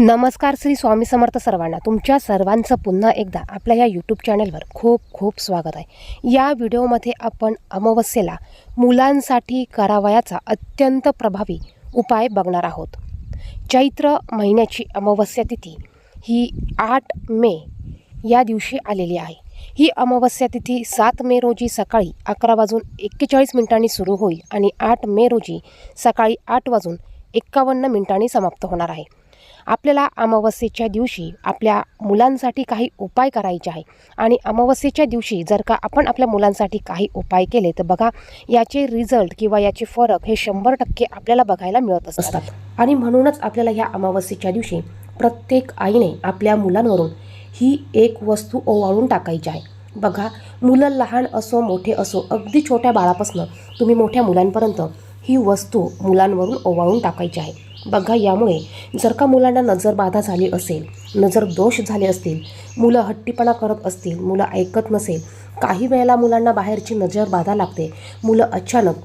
नमस्कार श्री स्वामी समर्थ सर्वांना. तुमच्या सर्वांचं पुन्हा एकदा आपल्या या यूट्यूब चॅनलवर खूप खूप स्वागत आहे. या व्हिडिओमध्ये आपण अमावस्येला मुलांसाठी करावयाचा अत्यंत प्रभावी उपाय बघणार आहोत. चैत्र महिन्याची अमावस्या तिथी ही आठ मे या दिवशी आलेली आहे. ही अमावस्या तिथी सात मे रोजी सकाळी अकरा वाजून एक्केचाळीस मिनिटांनी सुरू होईल आणि आठ मे रोजी सकाळी आठ वाजून एक्कावन्न मिनिटांनी समाप्त होणार आहे. आपल्याला अमावस्येच्या दिवशी आपल्या मुलांसाठी काही उपाय करायचे आहे. आणि अमावस्येच्या दिवशी जर का आपण आपल्या मुलांसाठी काही उपाय केले तर बघा याचे रिझल्ट किंवा याचे फरक हे शंभर टक्के आपल्याला बघायला मिळत असतात. आणि म्हणूनच आपल्याला ह्या अमावस्येच्या दिवशी प्रत्येक आईने आपल्या मुलांवरून ही एक वस्तू ओवाळून टाकायची आहे. बघा मुलं लहान असो मोठे असो अगदी छोट्या बाळापासून तुम्ही मोठ्या मुलांपर्यंत ही वस्तू मुलांवरून ओवाळून टाकायची आहे. बघा यामुळे जर का मुलांना नजरबाधा झाली असेल नजर दोष झाले असतील मुलं हट्टीपणा करत असतील मुलं ऐकत नसेल काही वेळेला मुलांना बाहेरची नजरबाधा लागते. मुलं अचानक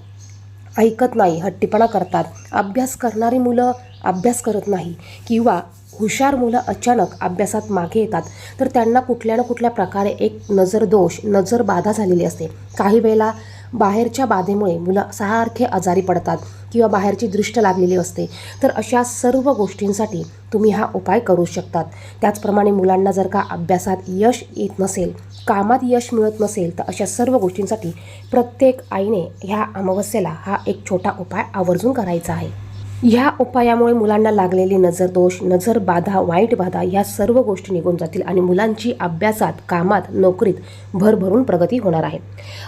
ऐकत नाही हट्टीपणा करतात. अभ्यास करणारी मुलं अभ्यास करत नाही किंवा हुशार मुलं अचानक अभ्यासात मागे येतात तर त्यांना कुठल्या ना कुठल्या प्रकारे एक नजर दोष नजर बाधा झालेली असते. काही वेळेला बाहेरच्या बाधेमुळे मुलं सारखे आजारी पडतात. किंवा बाहेरची दृष्ट लागलेली असते. तर अशा सर्व गोष्टींसाठी तुम्ही हा उपाय करू शकतात. त्याचप्रमाणे मुलांना जर का अभ्यासात यश येत नसेल कामात यश मिळत नसेल तर अशा सर्व गोष्टींसाठी प्रत्येक आईने ह्या अमावस्येला हा एक छोटा उपाय आवर्जून करायचा आहे. ह्या उपायामुळे मुलांना लागलेली नजर दोष नजर बाधा वाईट बाधा ह्या सर्व गोष्टी निघून जातील आणि मुलांची अभ्यासात कामात नोकरीत भरभरून प्रगती होणार आहे.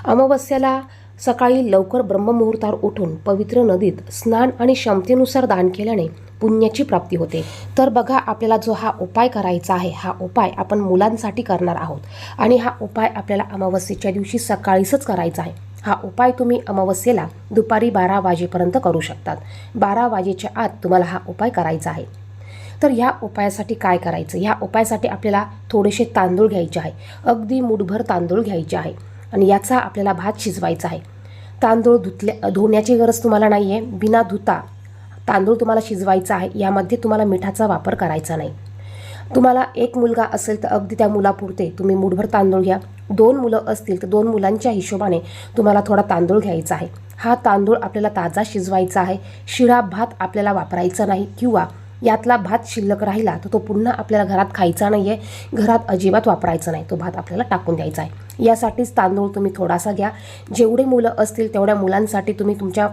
अमावस्याला सकाळी लवकर ब्रह्ममुहूर्तावर उठून पवित्र नदीत स्नान आणि क्षमतेनुसार दान केल्याने पुण्याची प्राप्ती होते. तर बघा आपल्याला जो हा उपाय करायचा आहे हा उपाय आपण मुलांसाठी करणार आहोत. आणि हा उपाय आपल्याला अमावस्येच्या दिवशी सकाळीच करायचा आहे. हा उपाय तुम्ही अमावस्येला दुपारी बारा वाजेपर्यंत करू शकतात. बारा वाजेच्या आत तुम्हाला हा उपाय करायचा आहे. तर ह्या उपायासाठी काय करायचं? ह्या उपायासाठी आपल्याला थोडेसे तांदूळ घ्यायचे आहे. अगदी मुठभर तांदूळ घ्यायचे आहे. आणि याचा आपल्याला भात शिजवायचा आहे. तांदूळ धुतल्या धुण्याची गरज तुम्हाला नाही आहे बिना धुता तांदूळ तुम्हाला शिजवायचा आहे. यामध्ये तुम्हाला मिठाचा वापर करायचा नाही. तुम्हाला एक मुलगा असेल तर अगदी त्या मुलापुरते तुम्ही मुठभर तांदूळ घ्या. दोन मुलं असतील तर दोन मुलांच्या हिशोबाने तुम्हाला थोडा तांदूळ घ्यायचा आहे. हा तांदूळ आपल्याला ताजा शिजवायचा आहे. शिळा भात आपल्याला वापरायचा नाही किंवा यातला भात शिल्लक राहिला तर तो पुन्हा आपल्याला घरात खायचा नाही आहे घरात अजिबात वापरायचा नाही. तो भात आपल्याला टाकून द्यायचा आहे. यासाठीच तांदूळ तुम्ही थोडासा घ्या. जेवढे मुलं असतील तेवढ्या मुलांसाठी तुम्ही तुमच्या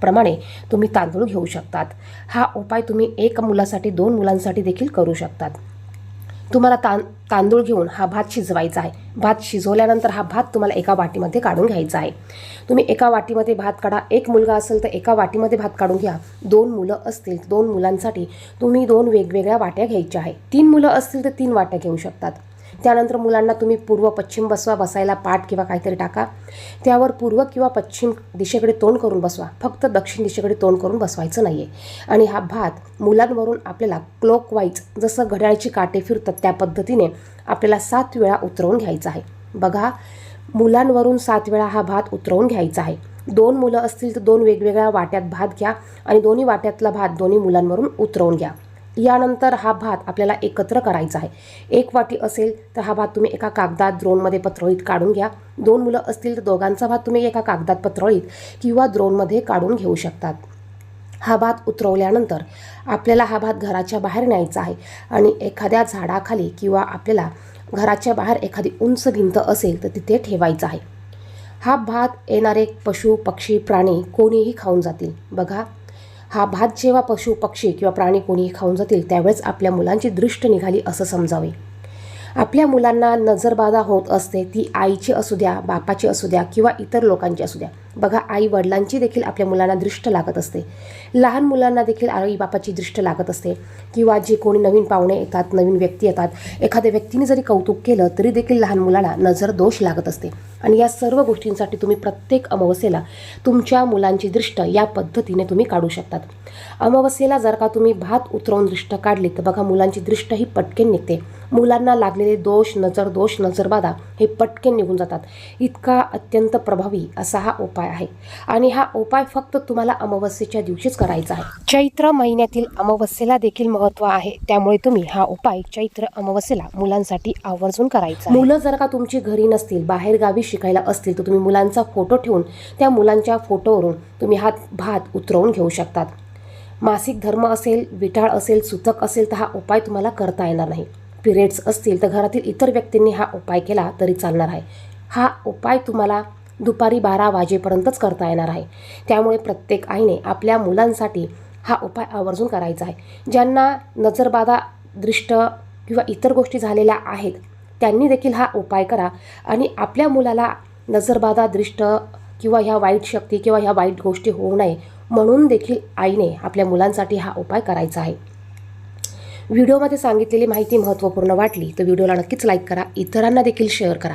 प्रमाणे तुम्ही तांदूळ घेऊ शकतात. हा उपाय तुम्ही एक मुलासाठी दोन मुलांसाठी देखील करू शकतात. तुम्हाला तां तांदूळ घेऊन हा भात शिजवायचा आहे. भात शिजवल्यानंतर हा भात तुम्हाला एका वाटीमध्ये काढून घ्यायचा आहे. तुम्ही एका वाटीमध्ये भात काढा. एक मुलगा असेल तर एका वाटीमध्ये भात काढून घ्या. दोन मुलं असतील दोन मुलांसाठी तुम्ही दोन वेगवेगळ्या वाट्या घ्यायच्या आहे. तीन मुलं असतील तर तीन वाट्या घेऊ शकतात. त्यानंतर मुलांना तुम्ही पूर्व पश्चिम बसवा बसायला पाठ किंवा काहीतरी टाका. त्यावर पूर्व किंवा पश्चिम दिशेकडे तोंड करून बसवा. फक्त दक्षिण दिशेकडे तोंड करून बसवायचं नाही आहे आणि हा भात मुलांवरून आपल्याला क्लोकवाईज जसं घड्याळची काटे फिरतात त्या पद्धतीने आपल्याला सात वेळा उतरवून घ्यायचा आहे. बघा मुलांवरून सात वेळा हा भात उतरवून घ्यायचा आहे. दोन मुलं असतील तर दोन वेगवेगळ्या वाट्यात भात घ्या आणि दोन्ही वाट्यातला भात दोन्ही मुलांवरून उतरवून घ्या. यानंतर हा भात आपल्याला एकत्र करायचा आहे. एक वाटी असेल तर हा भात तुम्ही एका कागदात द्रोणमध्ये पत्रळीत काढून घ्या. दोन मुलं असतील तर दोघांचा भात तुम्ही एका कागदात पत्रळीत किंवा द्रोणमध्ये काढून घेऊ शकतात. हा भात उतरवल्यानंतर आपल्याला हा भात घराच्या बाहेर न्यायचा आहे आणि एखाद्या झाडाखाली किंवा आपल्याला घराच्या बाहेर एखादी उंच भिंत असेल तर तिथे ठेवायचा आहे. हा भात येणारे पशु पक्षी प्राणी कोणीही खाऊन जातील. बघा हा भात जेव्हा पशु पक्षी किंवा प्राणी कोणी खाऊन जातील त्यावेळेस आपल्या मुलांची दृष्ट निघाली असं समजावे. आपल्या मुलांना नजरबाधा होत असते ती आईची असू द्या बापाची असू द्या किंवा इतर लोकांची असू द्या. बघा आई वडिलांची देखील आपल्या मुलांना दृष्ट लागत असते. लहान मुलांना देखील आई बापाची दृष्ट लागत असते. किंवा जे कोणी नवीन पाहुणे येतात नवीन व्यक्ती येतात एखाद्या व्यक्तीने जरी कौतुक केलं तरी देखील लहान मुलाला नजर दोष लागत असते. आणि या सर्व गोष्टींसाठी तुम्ही प्रत्येक अमावस्येला तुमच्या मुलांची दृष्ट या पद्धतीने तुम्ही काढू शकतात. अमावस्येला जर का तुम्ही भात उतरवून दृष्ट काढली तर बघा मुलांची दृष्ट ही पटकेन निघते. मुलांना लागलेले दोष नजर दोष नजरबाधा हे पटकेन निघून जातात. इतका अत्यंत प्रभावी असा हा उपाय उपाय आहे. आणि हा उपाय फक्त तुम्हाला अमावस्येच्या दिवशीच करायचा आहे. चैत्र महिन्यातील अमावस्येला देखील महत्त्व आहे. त्यामुळे तुम्ही हा उपाय चैत्र अमावस्येला मुलांसाठी आवर्जून करायचा मुलं जर का तुमची घरी नसतील बाहेर गावी शिकायला असतील तर तुम्ही मुलांचा फोटो ठेवून त्या मुलांच्या फोटोवरून तुम्ही हा भात उतरवून घेऊ शकतात. मासिक धर्म असेल विटाळ असेल सुतक असेल तर हा उपाय तुम्हाला करता येणार नाही. पिरियड्स असतील तर घरातील इतर व्यक्तींनी हा उपाय केला तरी चालणार आहे. हा उपाय तुम्हाला दुपारी बारा वाजेपर्यंतच करता येणार आहे. त्यामुळे प्रत्येक आईने आपल्या मुलांसाठी हा उपाय आवर्जून करायचा आहे. ज्यांना नजरबाधा दृष्ट किंवा इतर गोष्टी झालेल्या आहेत त्यांनी देखील हा उपाय करा आणि आपल्या मुलाला नजरबाधा दृष्ट किंवा ह्या वाईट शक्ती किंवा ह्या वाईट गोष्टी होऊ नये म्हणून देखील आईने आपल्या मुलांसाठी हा उपाय करायचा आहे. व्हिडिओमध्ये सांगितलेली माहिती महत्त्वपूर्ण वाटली तर व्हिडिओला नक्कीच लाईक करा इतरांना देखील शेअर करा.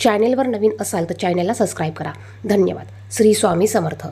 चॅनेलवर नवीन असाल तर चॅनेलला सबस्क्राईब करा. धन्यवाद. श्री स्वामी समर्थ.